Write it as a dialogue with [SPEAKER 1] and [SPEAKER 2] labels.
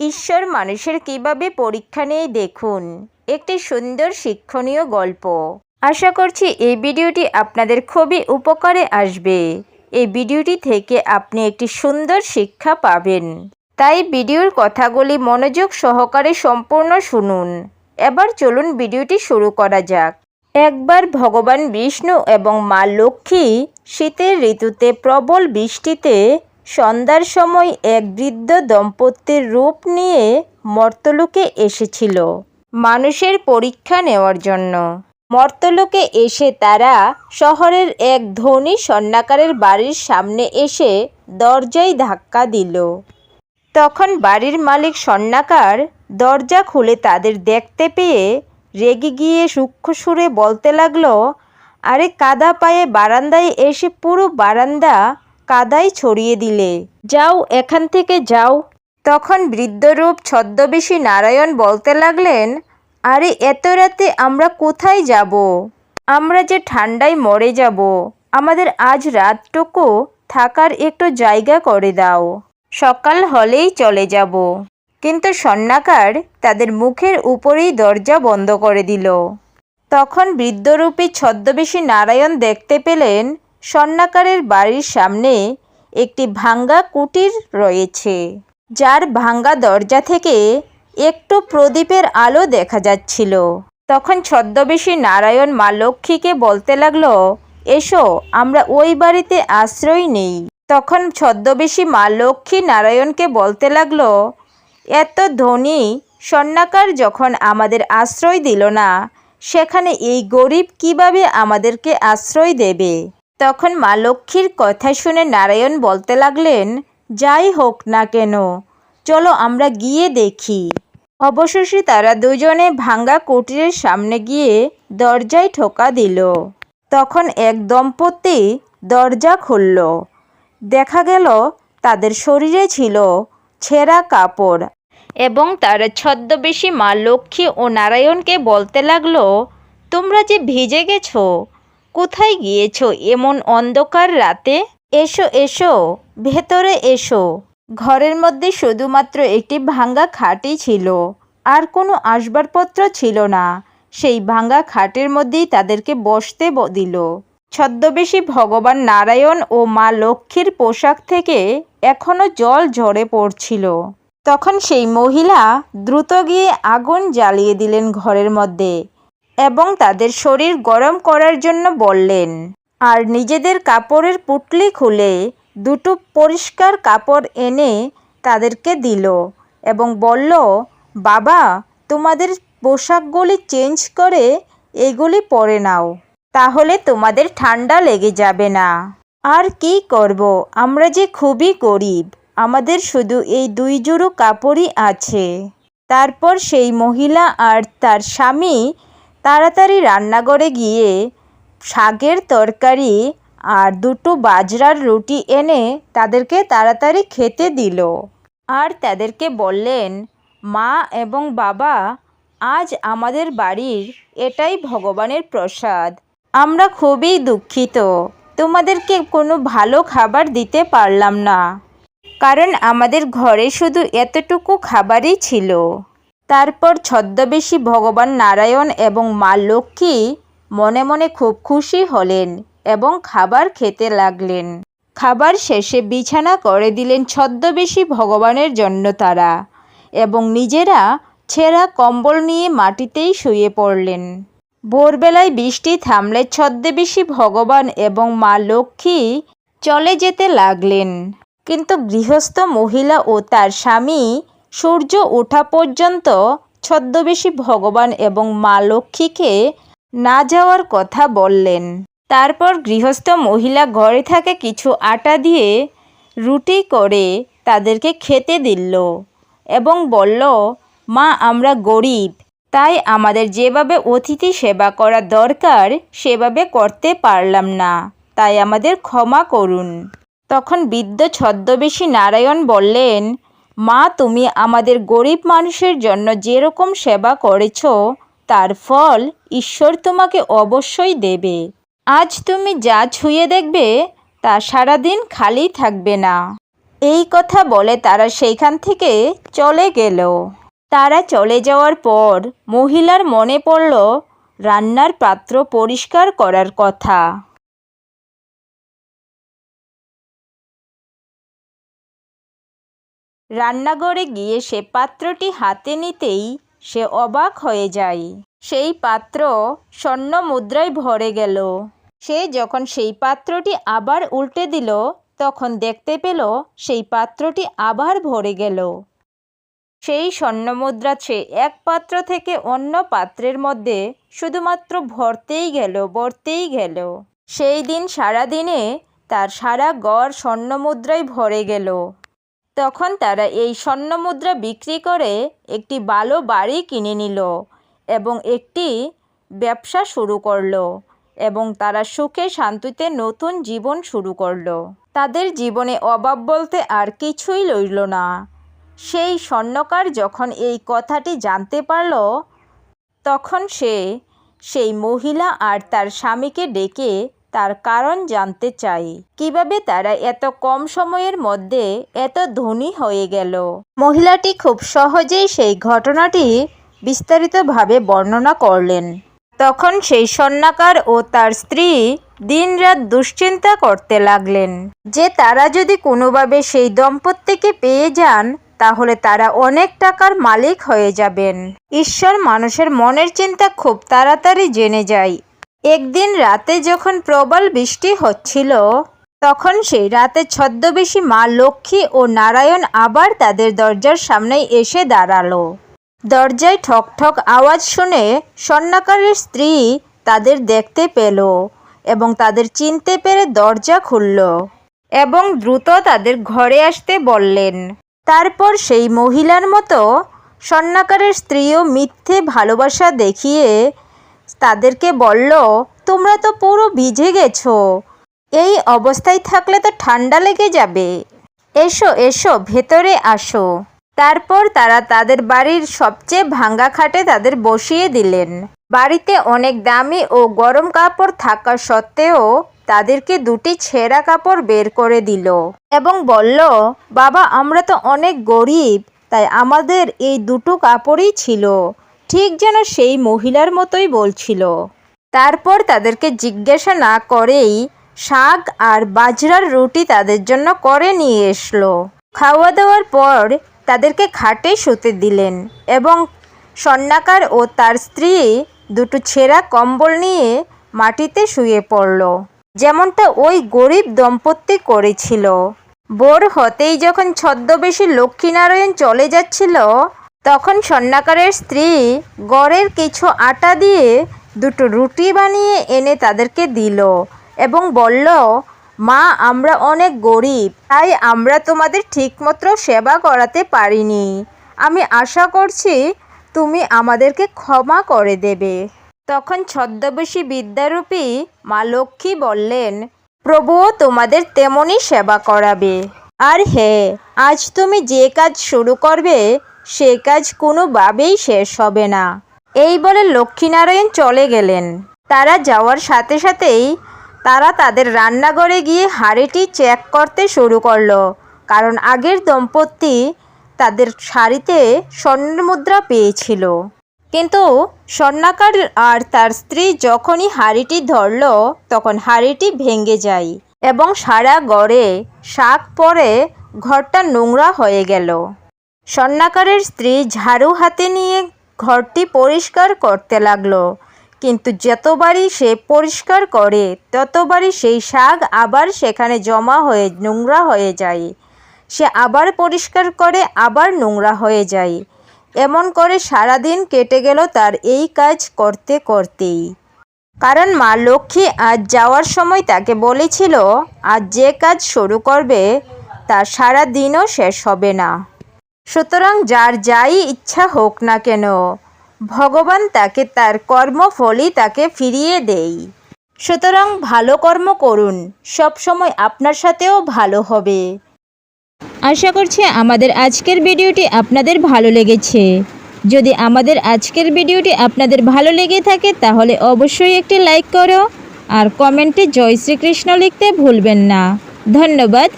[SPEAKER 1] ঈশ্বর মানুষের কীভাবে পরীক্ষা নেয় দেখুন। একটি সুন্দর শিক্ষণীয় গল্প। আশা করছি এই ভিডিওটি আপনাদের খুবই উপকারে আসবে। এই ভিডিওটি থেকে আপনি একটি সুন্দর শিক্ষা পাবেন। তাই ভিডিওর কথাগুলি মনোযোগ সহকারে সম্পূর্ণ শুনুন। এবার চলুন ভিডিওটি শুরু করা যাক। একবার ভগবান বিষ্ণু এবং মা লক্ষ্মী শীতের ঋতুতে প্রবল বৃষ্টিতে সন্ধ্যার সময় এক বৃদ্ধ দম্পতির রূপ নিয়ে মর্তলোকে এসেছিল। মানুষের পরীক্ষা নেওয়ার জন্য। মর্তলোকে এসে তারা শহরের এক ধনী স্বর্ণাকারের বাড়ির সামনে এসে দরজায় ধাক্কা দিল। তখন বাড়ির মালিক স্বর্ণাকার দরজা খুলে তাদের দেখতে পেয়ে রেগে গিয়ে সূক্ষ্ম সুরে বলতে লাগল, আরে কাদা পায়ে বারান্দায় এসে পুরো বারান্দা কাদায় ছড়িয়ে দিলে। যাও, এখান থেকে যাও। তখন বৃদ্ধরূপ ছদ্মবেশী নারায়ণ বলতে লাগলেন, আরে, এত রাতে আমরা কোথায় যাব? আমরা যে ঠান্ডায় মরে যাব, আমাদের আজ রাতটুকু থাকার একটু জায়গা করে দাও। সকাল হলেই চলে যাব। কিন্তু সন্ন্যাকার তাদের মুখের উপরেই দরজা বন্ধ করে দিল। তখন বৃদ্ধরূপী ছদ্মবেশী নারায়ণ দেখতে পেলেন স্বর্ণাকারের বাড়ির সামনে একটি ভাঙ্গা কুটির রয়েছে। যার ভাঙ্গা দরজা থেকে একটু প্রদীপের আলো দেখা যাচ্ছিল। তখন ছদ্মবেশী নারায়ণ মা লক্ষ্মীকে বলতে লাগল, এসো, আমরা ওই বাড়িতে আশ্রয় নেই। তখন ছদ্মবেশী মা লক্ষ্মী নারায়ণকে বলতে লাগল, এত ধনী স্বর্ণাকার যখন আমাদের আশ্রয় দিল না, সেখানে এই গরিব কীভাবে আমাদেরকে আশ্রয় দেবে? তখন মা লক্ষ্মীর কথা শুনে নারায়ণ বলতে লাগলেন, যাই হোক না কেন, চলো আমরা গিয়ে দেখি। অবশেষে তারা দুজনে ভাঙ্গা কুটিরের সামনে গিয়ে দরজায় ঠোকা দিল। তখন এক দম্পতি দরজা খুলল। দেখা গেল তাদের শরীরে ছিল ছেঁড়া কাপড় এবং তারা ছদ্মবেশী মা লক্ষ্মী ও নারায়ণকে বলতে লাগল, তোমরা যে ভিজে গেছো কোথায় গিয়েছ? এমন অন্ধকার রাতে? এসো এসো, ভেতরে এসো। ঘরের মধ্যে শুধুমাত্র একটি ভাঙ্গা খাটই ছিল। আর কোনো আসবাবপত্র ছিল না। সেই ভাঙ্গা খাটের মধ্যেই তাদেরকে বসতে দিল। ছদ্মবেশী ভগবান নারায়ণ ও মা লক্ষ্মীর পোশাক থেকে এখনও জল ঝরে পড়ছিল। তখন সেই মহিলা দ্রুত গিয়ে আগুন জ্বালিয়ে দিলেন ঘরের মধ্যে। এবং তাদের শরীর গরম করার জন্য বললেন, আর নিজেদের কাপড়ের পুটলি খুলে দুটো পরিষ্কার কাপড় এনে তাদেরকে দিল এবং বলল, বাবা, তোমাদের পোশাকগুলি চেঞ্জ করে এগুলি পরে নাও, তাহলে তোমাদের ঠান্ডা লেগে যাবে না। আর কি করব? আমরা যে খুবই গরিব, আমাদের শুধু এই দুই জোড়ো কাপড়ই আছে তারপর সেই মহিলা আর তার স্বামী তাড়াতাড়ি রান্নাঘরে গিয়ে শাকের তরকারি আর দুটো বাজরার রুটি এনে তাদেরকে তাড়াতাড়ি খেতে দিল। আর তাদেরকে বললেন, মা এবং বাবা, আজ আমাদের বাড়ির এটাই ভগবানের প্রসাদ। আমরা খুবই দুঃখিত। তোমাদেরকে কোনো ভালো খাবার দিতে পারলাম না। কারণ আমাদের ঘরে শুধু এতটুকু খাবারই ছিল। তারপর ছদ্মবেশী ভগবান নারায়ণ এবং মা লক্ষ্মী মনে মনে খুব খুশি হলেন এবং খাবার খেতে লাগলেন। খাবার শেষে বিছানা করে দিলেন ছদ্মবেশী ভগবানের জন্য তারা এবং নিজেরা ছেঁড়া কম্বল নিয়ে মাটিতেই শুয়ে পড়লেন। ভোরবেলায় বৃষ্টি থামলে ছদ্মবেশী ভগবান এবং মা লক্ষ্মী চলে যেতে লাগলেন। কিন্তু গৃহস্থ মহিলা ও তার স্বামী সূর্য ওঠা পর্যন্ত ছদ্মবেশী ভগবান এবং মা লক্ষ্মীকে না যাওয়ার কথা বললেন। তারপর গৃহস্থ মহিলা ঘরে থাকে কিছু আটা দিয়ে রুটি করে তাদেরকে খেতে দিল এবং বলল, মা, আমরা গরিব, তাই আমাদের যেভাবে অতিথি সেবা করা দরকার, সেভাবে করতে পারলাম না, তাই আমাদের ক্ষমা করুন। তখন বৃদ্ধ ছদ্মবেশী নারায়ণ বললেন মা, তুমি আমাদের গরিব মানুষের জন্য যেরকম সেবা করেছ, তার ফল ঈশ্বর তোমাকে অবশ্যই দেবে। আজ তুমি যা ছুঁয়ে দেখবে, তা সারাদিন খালি থাকবে না। এই কথা বলে তারা সেইখান থেকে চলে গেল। তারা চলে যাওয়ার পর মহিলার মনে পড়ল, রান্নার পাত্র পরিষ্কার করার কথা। রান্নাঘরে গিয়ে সে পাত্রটি হাতে নিতেই সে অবাক হয়ে যায়। সেই পাত্র স্বর্ণ মুদ্রায় ভরে গেল। সে যখন সেই পাত্রটি আবার উল্টে দিল, তখন দেখতে পেল সেই পাত্রটি আবার ভরে গেল। সেই স্বর্ণমুদ্রা সে এক পাত্র থেকে অন্য পাত্রের মধ্যে শুধুমাত্র ভরতেই গেল ভরতেই গেল। সেই দিন সারাদিনে তার সারা গড় স্বর্ণমুদ্রায় ভরে গেল। তখন তারা এই স্বর্ণমুদ্রা বিক্রি করে একটি ভালো বাড়ি কিনে নিল এবং একটি ব্যবসা শুরু করল এবং তারা সুখে শান্তিতে নতুন জীবন শুরু করল। তাদের জীবনে অভাব বলতে আর কিছুই রইল না। সেই স্বর্ণকার যখন এই কথাটি জানতে পারল, তখন সে সেই মহিলা আর তার স্বামীকে ডেকে তার কারণ জানতে চাই। কীভাবে তারা এত কম সময়ের মধ্যে এত ধনী হয়ে গেল? মহিলাটি খুব সহজেই সেই ঘটনাটি বিস্তারিতভাবে বর্ণনা করলেন। তখন সেই স্বর্ণাকার ও তার স্ত্রী দিনরাত দুশ্চিন্তা করতে লাগলেন। যে তারা যদি কোনোভাবে সেই দম্পতিকে পেয়ে যান, তাহলে তারা অনেক টাকার মালিক হয়ে যাবেন। ঈশ্বর মানুষের মনের চিন্তা খুব তাড়াতাড়ি জেনে যায় একদিন রাতে যখন প্রবল বৃষ্টি হচ্ছিল, তখন সেই রাতে ছদ্মবেশী মা লক্ষ্মী ও নারায়ণ আবার তাদের দরজার সামনে এসে দাঁড়াল। দরজায় ঠক ঠক আওয়াজ শুনে স্বর্ণাকারের স্ত্রী তাদের দেখতে পেল এবং তাদের চিনতে পেরে দরজা খুলল এবং দ্রুত তাদের ঘরে আসতে বললেন, তারপর সেই মহিলার মতো স্বর্ণাকারের স্ত্রীও মিথ্যে ভালোবাসা দেখিয়ে তাদেরকে বলল, তোমরা তো পুরো ভিজে গেছো। এই অবস্থায় থাকলে তো ঠান্ডা লেগে যাবে। এসো এসো, ভেতরে আসো। তারপর তারা তাদের বাড়ির সবচেয়ে ভাঙ্গা খাটে তাদের বসিয়ে দিলেন। বাড়িতে অনেক দামি ও গরম কাপড় থাকা সত্ত্বেও তাদেরকে দুটি ছেঁড়া কাপড় বের করে দিল এবং বলল, বাবা, আমরা তো অনেক গরিব, তাই আমাদের এই দুটো কাপড়ই ছিল। ঠিক যেন সেই মহিলার মতোই বলছিল। তারপর তাদেরকে জিজ্ঞাসা না করেই শাক আর বাজরার রুটি তাদের জন্য করে নিয়ে এসলো। খাওয়া দাওয়ার পর তাদেরকে খাটে শুতে দিলেন এবং স্বর্ণাকার ও তার স্ত্রী দুটো ছেঁড়া কম্বল নিয়ে মাটিতে শুয়ে পড়ল। যেমনটা ওই গরিব দম্পতি করেছিল। বোর হতেই যখন ছদ্মবেশী লক্ষ্মীনারায়ণ চলে যাচ্ছিল তখন স্বর্ণাকারের স্ত্রী গড়ের কিছু আটা দিয়ে দুটো রুটি বানিয়ে এনে তাদেরকে দিল এবং বলল, মা, আমরা অনেক গরিব, তাই আমরা তোমাদের ঠিকমতো সেবা করাতে পারিনি। আমি আশা করছি তুমি আমাদেরকে ক্ষমা করে দেবে। তখন ছদ্মবেশী বিদ্যারূপী মা লক্ষ্মী বললেন প্রভুও তোমাদের তেমনই সেবা করাবে। আর হ্যাঁ আজ তুমি যে কাজ শুরু করবে সে কাজ কোনোভাবেই শেষ হবে না। এই বলে লক্ষ্মীনারায়ণ চলে গেলেন। তারা যাওয়ার সাথে সাথেই তারা তাদের রান্নাঘরে গিয়ে হাঁড়িটি চেক করতে শুরু করল। কারণ আগের দম্পতি তাদের শাড়িতে স্বর্ণমুদ্রা পেয়েছিল। কিন্তু স্বর্ণাকার আর তার স্ত্রী যখনই হাঁড়িটি ধরল, তখন হাঁড়িটি ভেঙে যায় এবং সারা গড়ে শাক পরে ঘরটা নোংরা হয়ে গেল। স্বর্ণাকারের স্ত্রী ঝাড়ু হাতে নিয়ে ঘরটি পরিষ্কার করতে লাগল। কিন্তু যতবারই সে পরিষ্কার করে, ততবারই সেই শাক আবার সেখানে জমা হয়ে, নোংরা হয়ে যায়। সে আবার পরিষ্কার করে, আবার নোংরা হয়ে যায়। এমন করে সারাদিন কেটে গেল তার এই কাজ করতে করতেই। কারণ মা লক্ষ্মী আজ যাওয়ার সময় তাকে বলেছিল, আজ যে কাজ শুরু করবে তা সারা দিনও শেষ হবে না। সুতরাং যার যাই ইচ্ছা হোক না কেন, ভগবান তাকে তার কর্মফলই তাকে ফিরিয়ে দেই। সুতরাং ভালো কর্ম করুন, সব সময় আপনার সাথেও ভালো হবে। আশা করছি আমাদের আজকের ভিডিওটি আপনাদের ভালো লেগেছে। যদি আমাদের আজকের ভিডিওটি আপনাদের ভালো লেগে থাকে, তাহলে অবশ্যই একটি লাইক করো আর কমেন্টে জয় শ্রীকৃষ্ণ লিখতে ভুলবেন না। ধন্যবাদ।